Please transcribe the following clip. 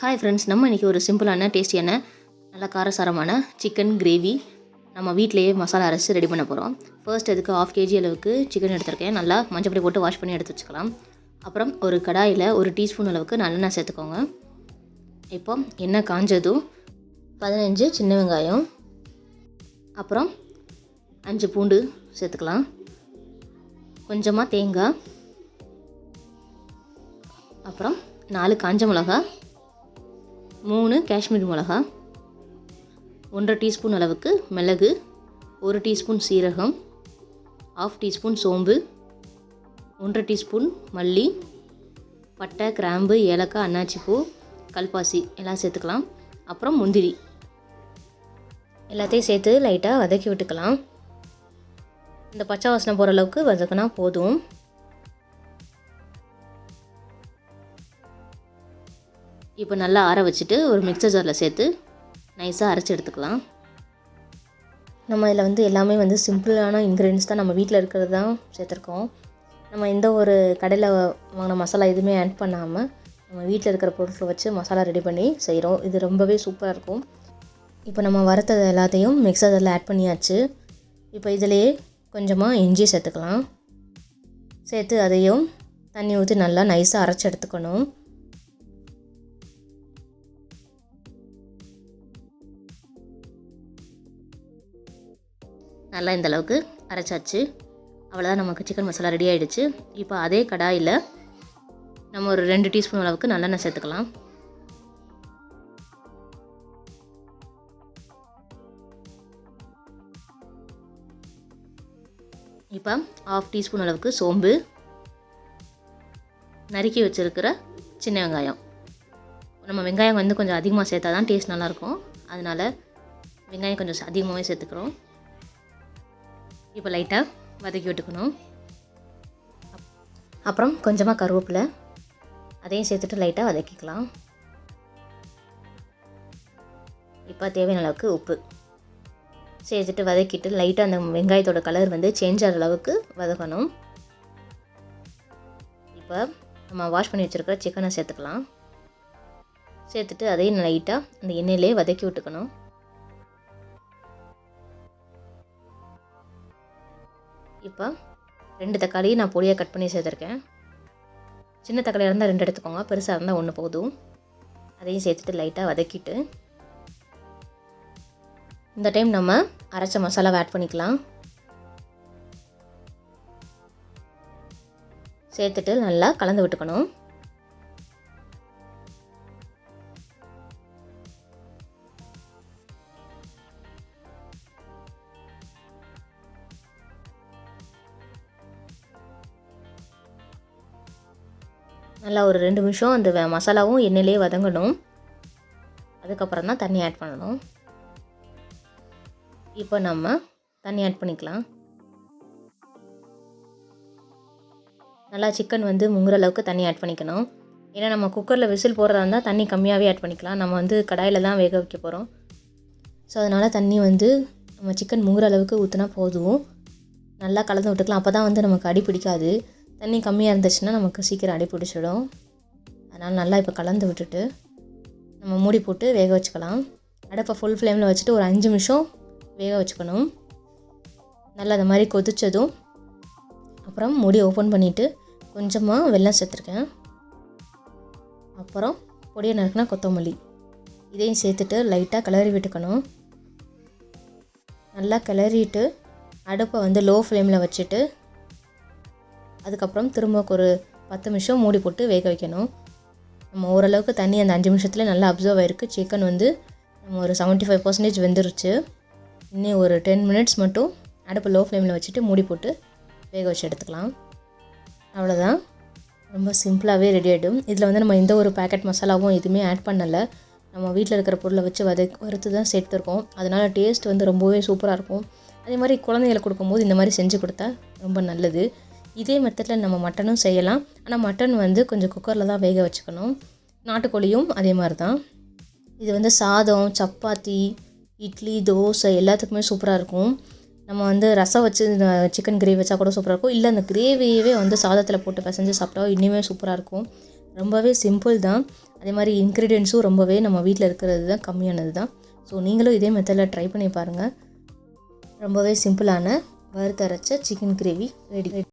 Hi friends நம்ம இன்றைக்கி ஒரு சிம்பிளான டேஸ்டியான நல்ல காரசாரமான சிக்கன் கிரேவி நம்ம வீட்டிலேயே மசாலா அரைச்சி ரெடி பண்ண போகிறோம் ஃபர்ஸ்ட் அதுக்கு ஆஃப் கேஜி அளவுக்கு சிக்கன் எடுத்திருக்கேன். நல்லா மஞ்சள் பொடி போட்டு வாஷ் பண்ணி எடுத்து வச்சுக்கலாம். அப்புறம் ஒரு கடாயில் ஒரு டீஸ்பூன் அளவுக்கு நல்லெண்ணெய் சேர்த்துக்கோங்க. இப்போ எண்ணெய் காஞ்சதும் பதினஞ்சு சின்ன வெங்காயம் அப்புறம் அஞ்சு பூண்டு சேர்த்துக்கலாம். கொஞ்சமாக தேங்காய் அப்புறம் நாலு காஞ்ச மிளகாய் மூணு காஷ்மீர் மிளகா ஒன்றரை டீஸ்பூன் அளவுக்கு மிளகு ஒரு டீஸ்பூன் சீரகம் ஆஃப் டீஸ்பூன் சோம்பு ஒன்றரை டீஸ்பூன் மல்லி பட்டை கிராம்பு ஏலக்காய் அன்னாச்சிப்பூ கல்பாசி எல்லாம் சேர்த்துக்கலாம். அப்புறம் முந்திரி. எல்லாத்தையும் சேர்த்து லைட்டாக வதக்கி விட்டுக்கலாம். இந்த பச்சை வாசனை போகிற அளவுக்கு வதக்கினா போதும். இப்போ நல்லா ஆற வச்சுட்டு ஒரு மிக்சர் ஜாரில் சேர்த்து நைஸாக அரைச்சி எடுத்துக்கலாம். நம்ம இதில் வந்து எல்லாமே வந்து சிம்பிளான இன்க்ரீடியன்ஸ் தான் நம்ம வீட்டில் இருக்கிறது தான் சேர்த்துருக்கோம். நம்ம எந்த ஒரு கடையில் வாங்கின மசாலா எதுவுமே ஆட் பண்ணாமல் நம்ம வீட்டில் இருக்கிற பொருட்களை வச்சு மசாலா ரெடி பண்ணி செய்கிறோம். இது ரொம்பவே சூப்பராக இருக்கும். இப்போ நம்ம வறுத்தது எல்லாத்தையும் மிக்சர் ஜாரில் ஆட் பண்ணியாச்சு. இப்போ இதிலேயே கொஞ்சமாக இஞ்சி சேர்த்துக்கலாம். சேர்த்து அதையும் தண்ணி ஊற்றி நல்லா நைஸாக அரைச்சி எடுத்துக்கணும். நல்லா இந்த அளவுக்கு அரைச்சாச்சு. அவ்வளோதான் நமக்கு சிக்கன் மசாலா ரெடி ஆகிடுச்சு இப்போ அதே கடாயில் நம்ம ஒரு ரெண்டு டீஸ்பூன் அளவுக்கு நல்லெண்ணெய் சேர்த்துக்கலாம். இப்போ ஆஃப் டீஸ்பூன் அளவுக்கு சோம்பு. நறுக்கி வச்சுருக்கிற சின்ன வெங்காயம். நம்ம வெங்காயம் வந்து கொஞ்சம் அதிகமாக சேர்த்தா தான் டேஸ்ட் நல்லாயிருக்கும் அதனால் வெங்காயம் கொஞ்சம் அதிகமாகவே சேர்த்துக்கிறோம். இப்போ லைட்டாக வதக்கி விட்டுக்கணும். அப்புறம் கொஞ்சமாக கருவேப்பிலை அதையும் சேர்த்துட்டு லைட்டாக வதக்கிக்கலாம். இப்போ தேவையான அளவுக்கு உப்பு. சேர்த்துட்டு வதக்கிட்டு லைட்டாக அந்த வெங்காயத்தோட கலர் வந்து சேஞ்ச் ஆகிற அளவுக்கு வதக்கணும். இப்போ நம்ம வாஷ் பண்ணி வச்சுருக்கிற சிக்கனை சேர்த்துக்கலாம். சேர்த்துட்டு அதையும் லைட்டாக அந்த எண்ணெயிலே வதக்கி விட்டுக்கணும். இப்போ ரெண்டு தக்காளி நான் பொடியாக கட் பண்ணி சேர்த்துருக்கேன். சின்ன தக்காளியாக இருந்தால் ரெண்டு எடுத்துக்கோங்க. பெருசாக இருந்தால் ஒன்று போதும். அதையும் சேர்த்துட்டு லைட்டாக வதக்கிட்டு இந்த டைம் நம்ம அரைச்ச மசாலாவை ஆட் பண்ணிக்கலாம். சேர்த்துட்டு நல்லா கலந்து விட்டுக்கணும். நல்லா ஒரு ரெண்டு நிமிஷம் அந்த மசாலாவும் எண்ணெயிலே வதங்கணும். அதுக்கப்புறம் தான் தண்ணி ஆட் பண்ணணும். இப்போ நம்ம தண்ணி ஆட் பண்ணிக்கலாம். நல்லா சிக்கன் வந்து முங்குற அளவுக்கு தண்ணி ஆட் பண்ணிக்கணும். ஏன்னா நம்ம குக்கரில் விசில் போடுறதா இருந்தால் தண்ணி கம்மியாகவே ஆட் பண்ணிக்கலாம். நம்ம வந்து கடாயில் தான் வேக வைக்க போகிறோம் ஸோ அதனால் தண்ணி வந்து நம்ம சிக்கன் முங்குற அளவுக்கு ஊற்றினா போதும். நல்லா கலந்து விட்டுக்கலாம். அப்போ தான் வந்து நமக்கு அடி பிடிக்காது. தண்ணி கம்மியாக இருந்துச்சுன்னா நமக்கு சீக்கிரம் அடி பிடிச்சிடும். அதனால் நல்லா இப்போ கலந்து விட்டுட்டு நம்ம மூடி போட்டு வேக வச்சுக்கலாம். அடுப்பை ஃபுல் ஃப்ளேமில் வச்சுட்டு ஒரு அஞ்சு நிமிஷம் வேக வச்சுக்கணும். நல்லா அந்த மாதிரி கொதித்ததும் அப்புறம் மூடி ஓப்பன் பண்ணிவிட்டு கொஞ்சமாக வெள்ளம் சேர்த்துருக்கேன். அப்புறம் பொடியை நறுக்குனா கொத்தமல்லி. இதையும் சேர்த்துட்டு லைட்டாக கிளறி விட்டுக்கணும். நல்லா கிளறிட்டு அடுப்பை வந்து லோ ஃப்ளேமில் வச்சுட்டு அதுக்கப்புறம் திரும்ப ஒரு பத்து நிமிஷம் மூடி போட்டு வேக வைக்கணும். நம்ம ஓரளவுக்கு தண்ணி அந்த அஞ்சு நிமிஷத்தில் நல்லா அப்சர்வ் ஆகிருக்கு சிக்கன் வந்து நம்ம ஒரு செவன்ட்டி ஃபைவ் பர்சன்டேஜ் வெந்துருச்சு. இன்னும் ஒரு டென் மினிட்ஸ் மட்டும் அடுப்பு லோ ஃப்ளேமில் வச்சுட்டு மூடி போட்டு வேக வச்சு எடுத்துக்கலாம். அவ்வளோதான் ரொம்ப சிம்பிளாகவே ரெடி ஆகிடும் இதில் வந்து நம்ம எந்த ஒரு பேக்கெட் மசாலாவும் எதுவுமே ஆட் பண்ணலை. நம்ம வீட்டில் இருக்கிற பொருளை வச்சு வத வறுத்து தான் சேர்த்துருக்கோம். அதனால் டேஸ்ட் வந்து ரொம்பவே சூப்பராக இருக்கும். அதே மாதிரி குழந்தைகளை கொடுக்கும்போது இந்த மாதிரி செஞ்சு கொடுத்தா ரொம்ப நல்லது. இதே மெத்தடில் நம்ம மட்டனும் செய்யலாம். ஆனால் மட்டன் வந்து கொஞ்சம் குக்கரில் தான் வேக வச்சுக்கணும். நாட்டுக்கோழியும் அதே மாதிரி தான் இது வந்து சாதம் சப்பாத்தி இட்லி தோசை எல்லாத்துக்குமே சூப்பராக இருக்கும். நம்ம வந்து ரசம் வச்சு சிக்கன் கிரேவி வச்சா கூட சூப்பராக இருக்கும். இல்லை அந்த கிரேவியவே வந்து சாதத்தில் போட்டு பிசைஞ்சு சாப்பிட்டா இன்னுமே சூப்பராக இருக்கும். ரொம்பவே சிம்பிள் தான். அதே மாதிரி இன்க்ரீடியன்ஸும் ரொம்பவே நம்ம வீட்டில் இருக்கிறது தான் கம்மியானது தான். ஸோ நீங்களும் இதே மெத்தடில் ட்ரை பண்ணி பாருங்கள் ரொம்பவே சிம்பிளான வறுத்தரைச்ச சிக்கன் கிரேவி ரெடி